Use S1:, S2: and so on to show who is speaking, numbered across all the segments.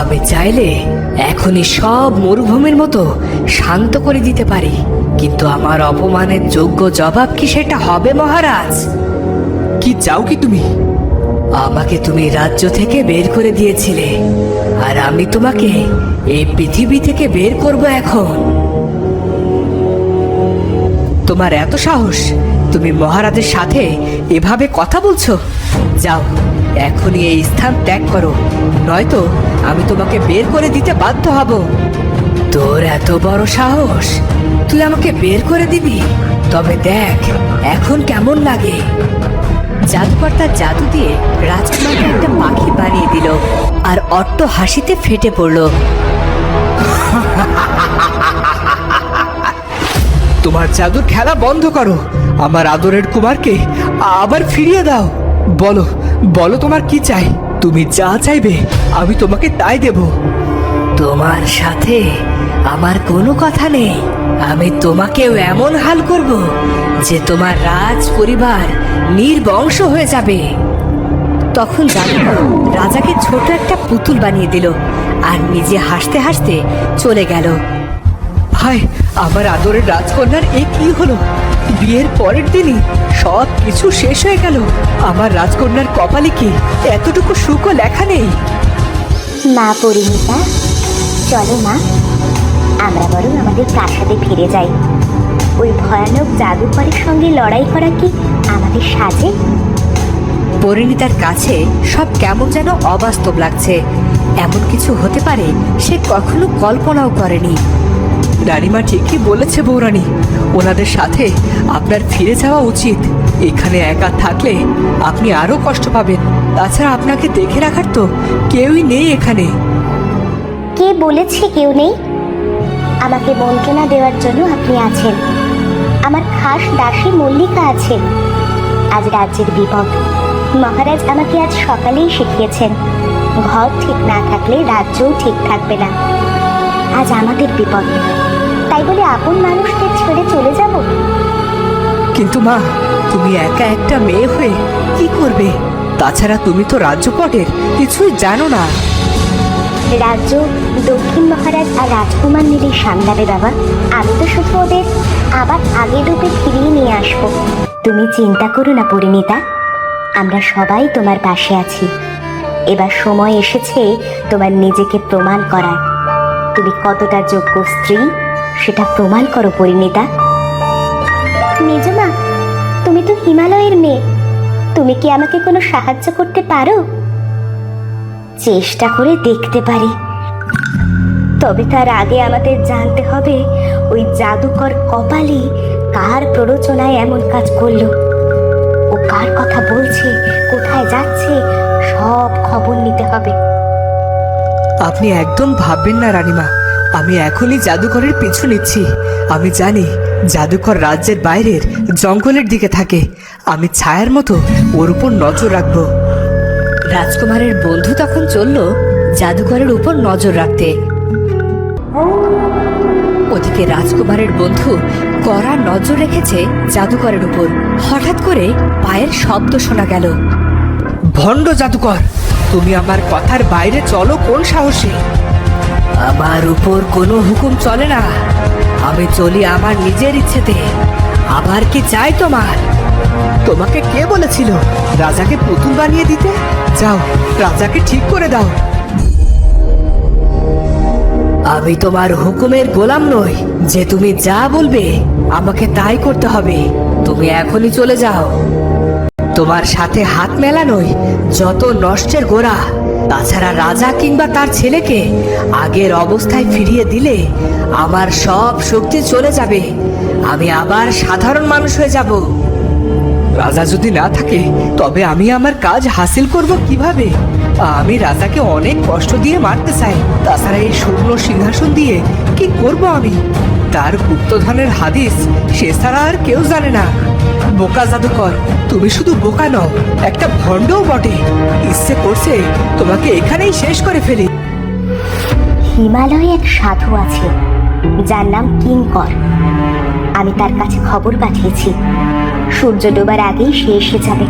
S1: আমি চাইলে এখনই সব মরুভূমির মতো শান্ত করে দিতে পারি। কিন্তু আমার অপমানের যোগ্য জবাব কি সেটা হবে মহারাজ?
S2: কি চাও কি তুমি?
S1: আমাকে তুমি রাজ্য থেকে বের করে দিয়েছিলে আর আমি তোমাকে এই পৃথিবী থেকে বের করব এখন। তোমার এত সাহস তুমি মহারাজের সাথে এভাবে কথা বলছো? যাও এখনই এই স্থান ত্যাগ করো নয়তো আমি তোমাকে বের করে দিতে বাধ্য হব। তোর এত বড় সাহস। তুই আমাকে বের করে দিবি। তবে দেখ, এখন কেমন লাগে। জাদুকর তার জাদু দিয়ে রাজকুমারকে একটা পাখি বানিয়ে দিল আর অট্ট হাসিতে ফেটে পড়ল।
S2: তোমার জাদুর খেলা বন্ধ করো। আমার আদরের কুমারকে আবার ফিরিয়ে দাও। বলো বলো তোমার কি চাই? তুমি যা চাইবে আমি তোমাকে তাই দেব।
S1: তোমার সাথে আমার কোনো কথা নেই। আমি তোমাকেও এমন হাল করব যে তোমার রাজ পরিবার নির্বংশ হয়ে যাবে। তখন জাদুকর রাজাকে ছোট একটা পুতুল বানিয়ে দিল আর নিজে হাসতে হাসতে চলে গেল।
S2: ভাই আমার আদরের রাজকন্যার এ কি হলো? বিয়ের পরের দিনই সব কিছু শেষ হয়ে গেল। আমার রাজকন্যার কপালে কি এতটুকু সুখও লেখা নেই?
S3: মা পরিণীতা চলো মা। আমরা বরং আমাদের প্রাসাদে ফিরে যাই। ওই ভয়ানক জাদুকরের সঙ্গে লড়াই করা কি আমাদের সাজে?
S1: পরিণীতার কাছে সব কেমন যেন অবাস্তব লাগছে। এমন কিছু হতে পারে সে কখনো কল্পনাও করেনি।
S2: রানীমা ঠিকই বলেছে বৌরানী ওনাদের সাথে আপনার ফিরে যাওয়া উচিত। এখানে একা থাকলে আপনি আরও কষ্ট পাবেন। তাছাড়া আপনাকে দেখে রাখার তো কেউই নেই এখানে।
S3: কে বলেছে কেউ নেই? আমাকে মন্ত্রণা দেওয়ার জন্য আপনি আছেন। আমার খাস দাসী মল্লিকা আছেন। আজ রাজ্যের বিপদ। মহারাজ আমাকে আজ সকালেই শিখিয়েছেন, ঘর ঠিক না থাকলে রাজ্যও ঠিক থাকবে না। আজ আমাদের বিপদ। তাই বলে আপন মানুষদের ছেড়ে চলে যাব।
S2: কিন্তু মা তুমি একা একটা মেয়ে হয়ে কি করবে? তাছাড়া তুমি তো রাজ্যপটের কিছুই জানো না।
S3: রাজ্য দক্ষিণ মহারাজ আর রাজকুমার মিলে সামলাবে বাবা। আমি তো শুধু ওদের আবার আগের রূপে ফিরিয়ে নিয়ে আসব। তুমি চিন্তা করো না পরিণীতা আমরা সবাই তোমার পাশে আছি। এবার সময় এসেছে তোমার নিজেকে প্রমাণ করার। তুমি কতটা যোগ্য স্ত্রী সেটা প্রমাণ করো, পরিণীতা। নিজমা তুমি তো হিমালয়ের মেয়ে। তুমি কি আমাকে কোনো সাহায্য করতে পারো? চেষ্টা করে দেখতে পারি। তবে তার আগে আমাদের জানতে হবে, ওই জাদুকর কপালি কার প্ররোচনায় এমন কাজ করল? ও কার কথা বলছে, কোথায় যাচ্ছে, সব খবর নিতে হবে।
S2: আপনি একদম ভাববেন না, রানীমা। আমি এখনই জাদুঘরের পিছু নিচ্ছি। আমি জানি জাদুকর রাজ্যের বাইরের জঙ্গলের দিকে থাকে। আমি ছায়ার মতো ওর উপর নজর রাখব।
S1: রাজকুমারের বন্ধু তখন চলল জাদুঘরের উপর নজর রাখতে। ওদিকে রাজকুমারের বন্ধু কড়া নজর রেখেছে জাদুকরের উপর। হঠাৎ করে পায়ের শব্দ শোনা গেল।
S2: ভণ্ড জাদুকর, তুমি আমার কথার বাইরে চলো কোন সাহসে?
S1: আমার উপর কোনো হুকুম চলে না। আমি চলি আমার নিজের ইচ্ছেতে। আবার কি চাই তোমার?
S2: তোমাকে কে বলেছিল রাজাকে পুতুল বানিয়ে দিতে? যাও, রাজাকে ঠিক করে দাও।
S1: আমি তোমার হুকুমের গোলাম নই, যে তুমি যা বলবে, আমাকে তাই করতে হবে। তুমি এখনই চলে যাও। তোমার সাথে হাত মেলানোই যত নষ্টের গোড়া, তাছাড়া রাজা কিংবা তার ছেলেকে আগের অবস্থায় ফিরিয়ে দিলে আমার সব শক্তি চলে যাবে। আমি আবার সাধারণ মানুষ হয়ে যাব।
S2: রাজা যদি না থাকে, তবে আমি আমার কাজ হাসিল করব কীভাবে? আমি রাজাকে অনেক কষ্ট দিয়ে মারতে চাই। তাছাড়া এই শুকনো সিংহাসন দিয়ে কি করব আমি? তার গুপ্তধনের হাদিস সে ছাড়া আর কেউ জানে না। বোকা জাদুকর। তুমি শুধু বোকা নও, একটা ভণ্ডও বটে। ইচ্ছে করছে তোমাকে এখানেই শেষ করে ফেলি।
S3: হিমালয়ে এক সাধু আছে, যার নাম কিঙ্কর। আমি তার কাছে খবর পাঠিয়েছি। সূর্য ডোবার আগেই সে এসে যাবে।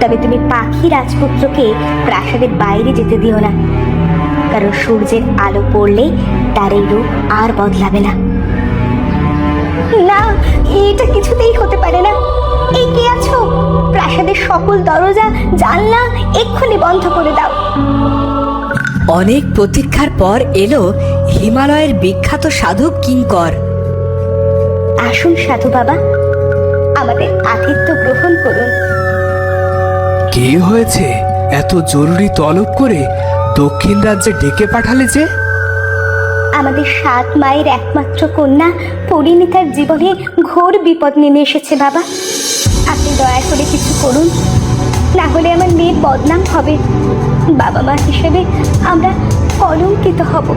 S3: তবে তুমি পাখি রাজপুত্রকে প্রাসাদের বাইরে যেতে দিও না, কারণ সূর্যের আলো পড়লে তার এই রূপ আর বদলাবে না। না এটা কিছুতেই হতে পারে না। এই কে আছো। প্রাসাদের সকল দরজা জানলা এক্ষুনি বন্ধ করে দাও।
S1: অনেক প্রতীক্ষার পর এলো হিমালয়ের বিখ্যাত সাধু কিঙ্কর।
S3: আসুন সাধু বাবা আমাদের আতিথ্য গ্রহণ করুন।
S2: কে হয়েছে এত জরুরি তলব করে দক্ষিণ রাজ্যে ডেকে পাঠালে যে?
S3: আমাদের সাত মায়ের একমাত্র কন্যা পরিণীতার জীবনে ঘোর বিপদ নেমে এসেছে, বাবা। আপনি দয়া করে কিছু করুন। না হলে আমার মেয়ের বদনাম হবে। বাবা মা হিসেবে আমরা কলঙ্কিত হব।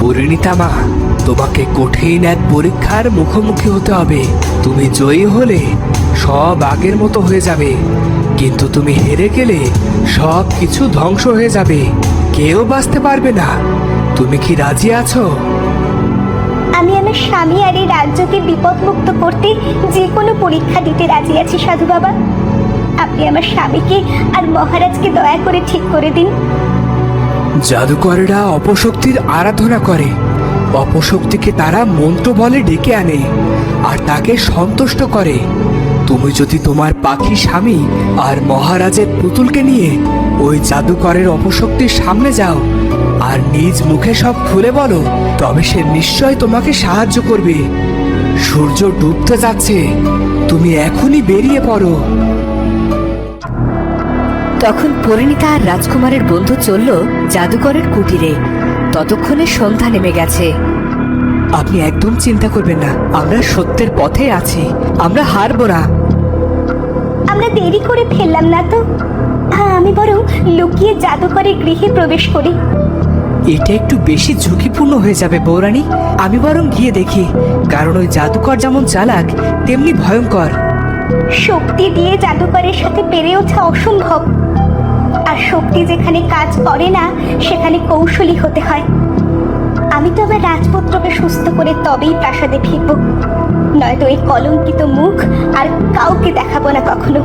S2: পরিণীতা মা, তোমাকে কঠিন এক পরীক্ষার মুখোমুখি হতে হবে। তুমি জয়ী হলে সব আগের মতো হয়ে যাবে। কিন্তু তুমি হেরে গেলে সব কিছু ধ্বংস হয়ে যাবে। কেউ বাঁচতে পারবে না। তুমি কি রাজি আছো?
S3: আমি আমার স্বামী আর এই রাজ্যকে বিপদমুক্ত করতে যে কোনো পরীক্ষা দিতে রাজি আছি সাধু বাবা। আপনি আমার স্বামীকে আর মহারাজকে দয়া করে ঠিক করে দিন।
S2: জাদুকরেরা অপশক্তির আরাধনা করে। অপশক্তিকে তারা মন্ত্র বলে ডেকে আনে আর তাকে সন্তুষ্ট করে। তুমি যদি তোমার পাখি স্বামী আর মহারাজের পুতুলকে নিয়ে ওই জাদুকরের অপশক্তির সামনে যাও আর নিজ মুখে সব খুলে বলো, তবে সে নিশ্চয় তোমাকে সাহায্য করবে। সূর্য ডুবতে যাচ্ছে, তুমি এখনই বেরিয়ে পড়ো।
S1: তখন পরিণীতা আর রাজকুমারের বন্ধু চলল জাদুকরের কুটিরে। ততক্ষণে সন্ধ্যা নেমে গেছে।
S2: আপনি একদম চিন্তা করবেন না আমরা সত্যের পথে আছি আমরা হারবো না।
S3: আমরা দেরি করে ফেললাম না তো। হ্যাঁ আমি বরং লুকিয়ে জাদুকরের গৃহে প্রবেশ করি।
S2: এটা একটু বেশি ঝুঁকিপূর্ণ হয়ে যাবে বৌরানী। আমি বরং গিয়ে দেখি কারণ ওই জাদুকর যেমন চালাক তেমনি ভয়ঙ্কর।
S3: শক্তি দিয়ে জাদুকরের সাথে পেরে ওঠা অসম্ভব। আর শক্তি যেখানে কাজ করে না সেখানে কৌশলী হতে হয়। আমি তো আমার রাজপুত্রকে সুস্থ করে তবেই প্রাসাদে ফিরব। নয়তো এই কলঙ্কিত মুখ আর কাউকে দেখাবো না কখনো।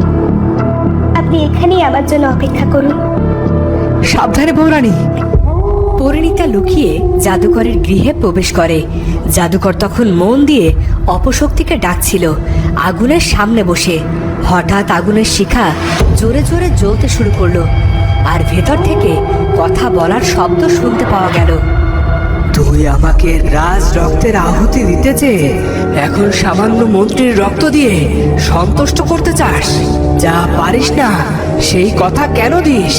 S3: আপনি এখানেই আমার জন্য অপেক্ষা করুন।
S2: সাবধানে বৌরানী।
S1: পরিণীতা লুকিয়ে জাদুকরের গৃহে প্রবেশ করে। জাদুকর তখন মন দিয়ে অপশক্তিকে ডাকছিল। আগুনের সামনে বসে। হঠাৎ আগুনের শিখা জোরে জোরে জ্বলতে শুরু করল। আর ভেতর থেকে কথা বলার শব্দ শুনতে পাওয়া গেল।
S2: তুই আমাকে রাজ রক্তের আহুতি দিতে চেয়ে এখন সামান্য মন্ত্রীর রক্ত দিয়ে সন্তুষ্ট করতে চাস। যা পারিস না, সেই কথা কেন দিস?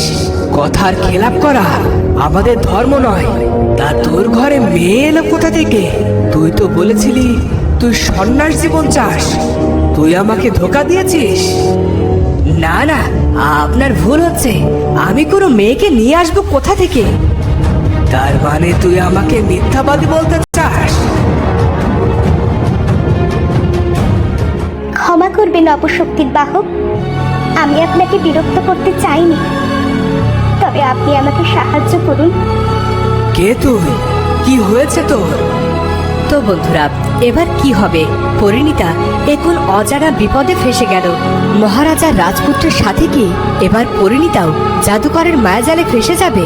S2: কথার খেলাপ করা আমাদের ধর্ম নয়। তা তোর ঘরে মেয়ে এলো কোথা থেকে? তুই তো বলেছিলি, তুই সন্ন্যাস জীবন চাস। তুই আমাকে ধোকা দিয়েছিস?
S1: না না, আপনার ভুল হচ্ছে। আমি কোনো মেয়েকে নিয়ে আসব কোথা থেকে?
S2: তার মানে তুই আমাকে মিথ্যাবাদী বলতে চাস?
S3: ক্ষমা করবেন অপশক্তির বাহক। আমি আপনাকে বিরক্ত করতে চাইনি। তবে আপনি আমাকে সাহায্য করুন।
S2: কে তুই? কি হয়েছে তোর?
S1: তো বন্ধুরা, এবার কি হবে? পরিণীতা, এখন অজানা বিপদে ফেসে গেল। মহারাজা রাজপুত্রের সাথে কি? এবার পরিণীতাও জাদুকরের মায়াজালে ফেসে যাবে?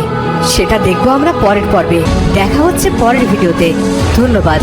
S1: সেটা দেখব আমরা পরের পর্বে। দেখা হচ্ছে পরের ভিডিওতে। ধন্যবাদ।